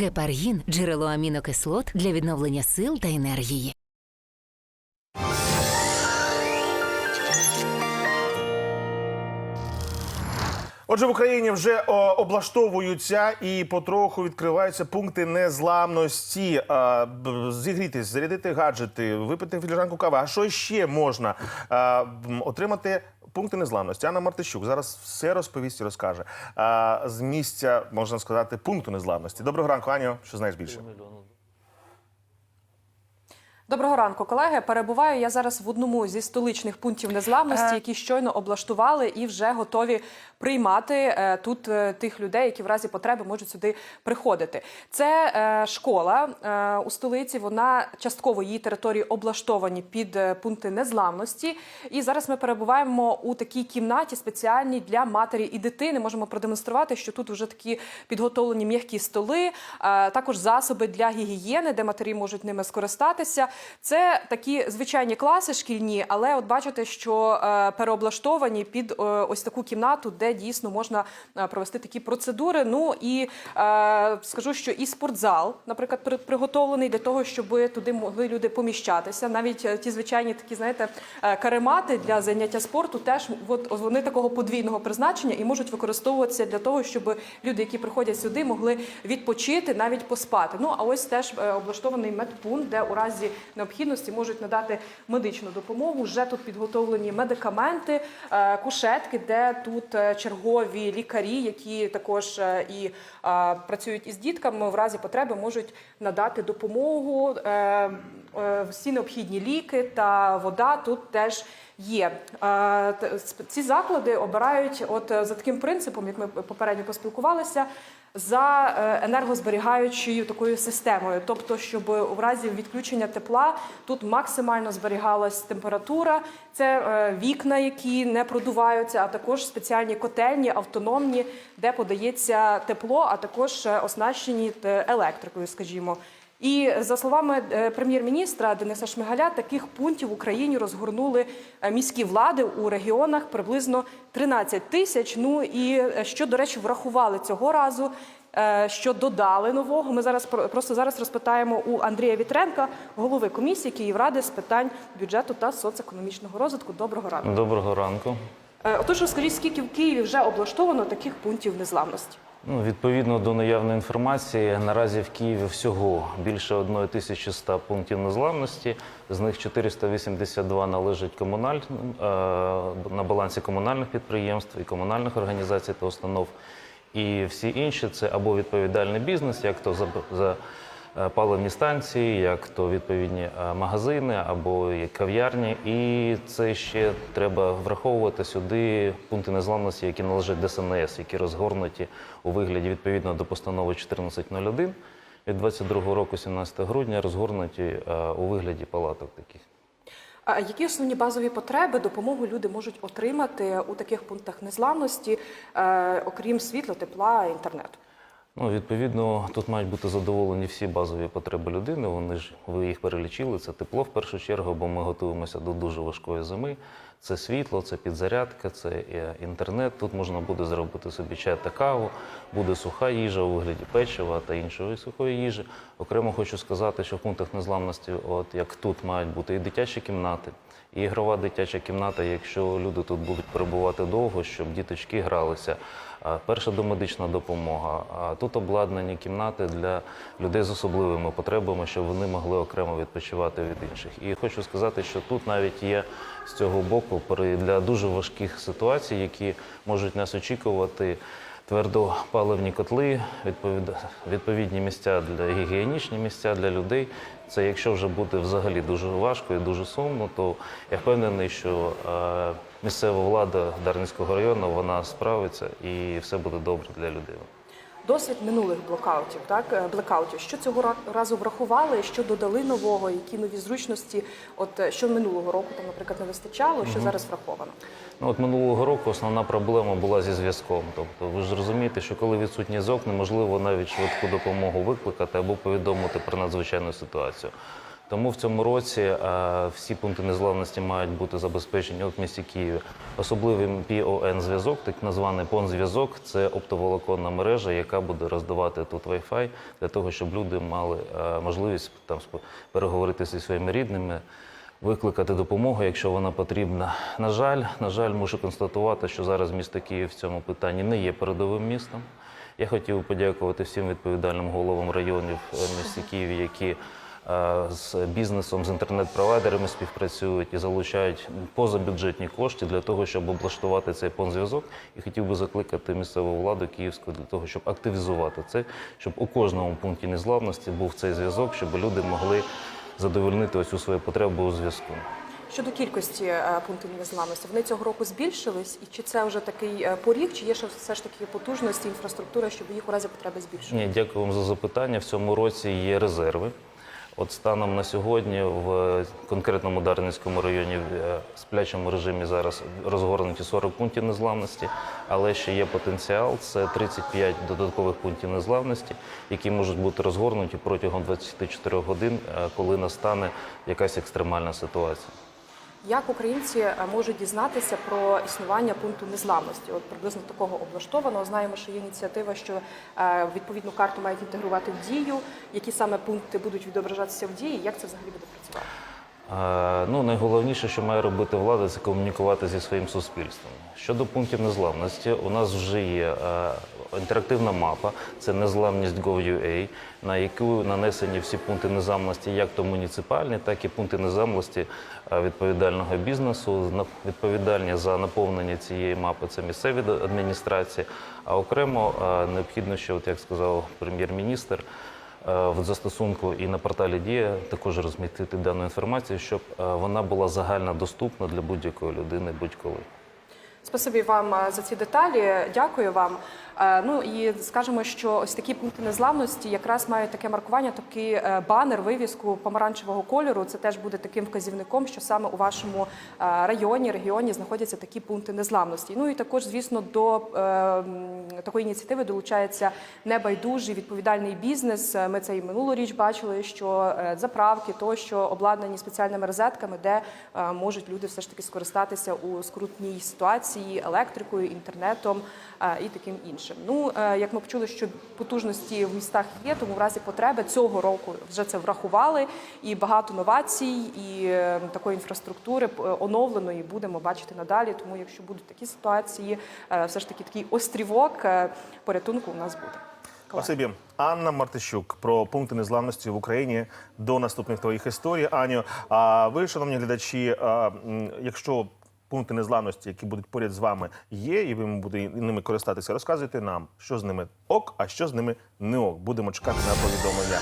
Гепаргін джерело амінокислот для відновлення сил та енергії. Отже, в Україні вже о, облаштовуються і потроху відкриваються пункти незламності. А, зігрітись, зарядити гаджети, випити філіжанку кави. А що ще можна а, отримати? Пункти незламності. Анна Мартищук зараз все розповість і розкаже. А, з місця можна сказати пункту незламності. Доброго ранку, Аню. Що знаєш більше? Доброго ранку, колеги. Перебуваю я зараз в одному зі столичних пунктів незламності, які щойно облаштували і вже готові приймати е, тут е, тих людей, які в разі потреби можуть сюди приходити. Це е, школа е, у столиці. Вона частково її території облаштовані під е, пункти незламності. І зараз ми перебуваємо у такій кімнаті спеціальній для матері і дитини. Можемо продемонструвати, що тут вже такі підготовлені м'які столи, е, також засоби для гігієни, де матері можуть ними скористатися. Це такі звичайні класи шкільні, але от бачите, що е, переоблаштовані під е, ось таку кімнату, де дійсно можна е, провести такі процедури. Ну і скажу, що і спортзал, наприклад, при- приготовлений для того, щоб туди могли люди поміщатися. Навіть ті звичайні такі, знаєте, каремати для заняття спорту теж от, вони такого подвійного призначення і можуть використовуватися для того, щоб люди, які приходять сюди, могли відпочити, навіть поспати. Ну а ось теж облаштований медпункт, де у разі необхідності можуть надати медичну допомогу. Вже тут підготовлені медикаменти, е, кушетки, де тут е, чергові лікарі, які також е, і працюють із дітками, в разі потреби можуть надати допомогу. Всі необхідні ліки та вода тут теж є. Е, Ці заклади обирають, от е, за таким принципом, як ми попередньо поспілкувалися, за е, енергозберігаючою такою системою, тобто, щоб у разі відключення тепла тут максимально зберігалась температура. Це вікна, які не продуваються, а також спеціальні котельні, автономні, де подається тепло, а також оснащені електрикою, скажімо. І за словами е, прем'єр-міністра Дениса Шмигаля, таких пунктів в Україні розгорнули е, міські влади у регіонах приблизно 13 тисяч. Ну і е, що, до речі, врахували цього разу. Що додали нового? Ми зараз про- просто зараз розпитаємо у Андрія Вітренка, голови комісії Київради з питань бюджету та соцекономічного розвитку. Доброго ранку. Доброго ранку. Отож, розкажіть, скільки в Києві вже облаштовано таких пунктів незламності? Ну, відповідно до наявної інформації, наразі в Києві всього більше 1100 пунктів незламності. З них 482 належать комуналь... е, на балансі комунальних підприємств і комунальних організацій та установ. І всі інші це або відповідальний бізнес, як то за, паливні станції, як то відповідні е, магазини або кав'ярні. І це ще треба враховувати сюди пункти незламності, які належать ДСНС, які розгорнуті у вигляді відповідно до постанови 1401 від 22 року, 17 грудня, розгорнуті е, у вигляді палаток таких. Які основні базові потреби допомогу люди можуть отримати у таких пунктах незламності, е, окрім світла, тепла, інтернету? Ну, відповідно, тут мають бути задоволені всі базові потреби людини. Вони ж ви їх перелічили. Це тепло в першу чергу, бо ми готуємося до дуже важкої зими. Це світло, це підзарядка, це е, інтернет. Тут можна буде зробити собі чай та каву, буде суха їжа у вигляді печива та іншої сухої їжі. Окремо хочу сказати, що в пунктах незламності, от як тут мають бути і дитячі кімнати, і ігрова дитяча кімната, якщо люди тут будуть перебувати довго, щоб діточки гралися. Перша домедична допомога. Тут обладнані кімнати для людей з особливими потребами, щоб вони могли окремо відпочивати від інших. І хочу сказати, що тут навіть є з цього боку для дуже важких ситуацій, які можуть нас очікувати. Твердопаливні котли, відповідні місця для гігієнічні місця для людей. Це якщо вже буде взагалі дуже важко і дуже сумно, то я впевнений, що е, місцева влада Дарницького району вона справиться і все буде добре для людей. Досвід минулих блокаутів, так е, блекаутів. Що цього разу врахували? Що додали нового? Які нові зручності? От е, що минулого року там, наприклад, не вистачало, що зараз враховано? Ну, от минулого року основна проблема була зі зв'язком. Тобто, ви ж розумієте, що коли відсутній зок, неможливо навіть швидку допомогу викликати або повідомити про надзвичайну ситуацію. Тому в цьому році е, всі пункти незламності мають бути забезпечені от місті Києві. Особливим PON зв'язок, так званий PON зв'язок, це оптоволоконна мережа, яка буде роздавати тут Wi-Fi для того, щоб люди мали е, можливість там переговорити зі своїми рідними. Викликати допомогу, якщо вона потрібна. На жаль, на жаль, мушу констатувати, що зараз місто Київ в цьому питанні не є передовим містом. Я хотів подякувати всім відповідальним головам районів е, місті Києві, які з бізнесом, з інтернет-провайдерами співпрацюють і залучають позабюджетні кошти для того, щоб облаштувати цей понзв'язок. І хотів би закликати місцеву владу київську для того, щоб активізувати це, щоб у кожному пункті незламності був цей зв'язок, щоб люди могли задовольнити ось цю свою потребу у зв'язку. Щодо кількості е, пунктів незламності, вони цього року збільшились, і чи це вже такий е, поріг, чи є ще все ж таки потужності, інфраструктура, щоб їх у разі потреби збільшити? Ні, дякую вам за запитання. В цьому році є резерви. От станом на сьогодні в конкретному Дарницькому районі в е, сплячому режимі зараз розгорнуті 40 пунктів незламності, але ще є потенціал. Це 35 додаткових пунктів незламності, які можуть бути розгорнуті протягом 24 годин, е, коли настане якась екстремальна ситуація. Як українці е, можуть дізнатися про існування пункту незламності? От приблизно такого облаштованого. Знаємо, що є ініціатива, що е, відповідну карту мають інтегрувати в дію. Які саме пункти будуть відображатися в дії? Як це взагалі буде працювати? Ну, найголовніше, що має робити влада, це комунікувати зі своїм суспільством. Щодо пунктів незламності, у нас вже є інтерактивна мапа, це незламність Gov.ua, на яку нанесені всі пункти незламності, як то муніципальні, так і пункти незламності відповідального бізнесу. Відповідальні за наповнення цієї мапи це місцеві адміністрації. А окремо необхідно, що, от як сказав прем'єр-міністр, в застосунку і на порталі Дія також розмістити дану інформацію, щоб е, вона була загально доступна для будь-якої людини будь-коли. Спасибі вам е, за ці деталі. Дякую вам. Е, Ну і скажемо, що ось такі пункти незламності якраз мають таке маркування, такий е, банер, вивіску помаранчевого кольору. Це теж буде таким вказівником, що саме у вашому е, районі, регіоні знаходяться такі пункти незламності. Ну і також, звісно, до такої ініціативи долучається небайдужий відповідальний бізнес. Ми це і минулоріч бачили, що заправки тощо обладнані спеціальними розетками, де можуть люди все ж таки скористатися у скрутній ситуації електрикою, інтернетом і таким іншим. Ну е, як ми почули, що потужності в містах є, тому в разі потреби цього року вже це врахували, і багато новацій, і е, такої інфраструктури е, оновленої будемо бачити надалі. Тому, якщо будуть такі ситуації, все ж таки такий острівок порятунку у нас буде. Спасибі. Анна Мартищук про пункти незламності в Україні до наступних твоїх історій. Аню, а ви, шановні глядачі, якщо пункти незламності, які будуть поряд з вами, є, і ви будете ними користатися, розказуйте нам, що з ними ок, а що з ними не ок. Будемо чекати на повідомлення.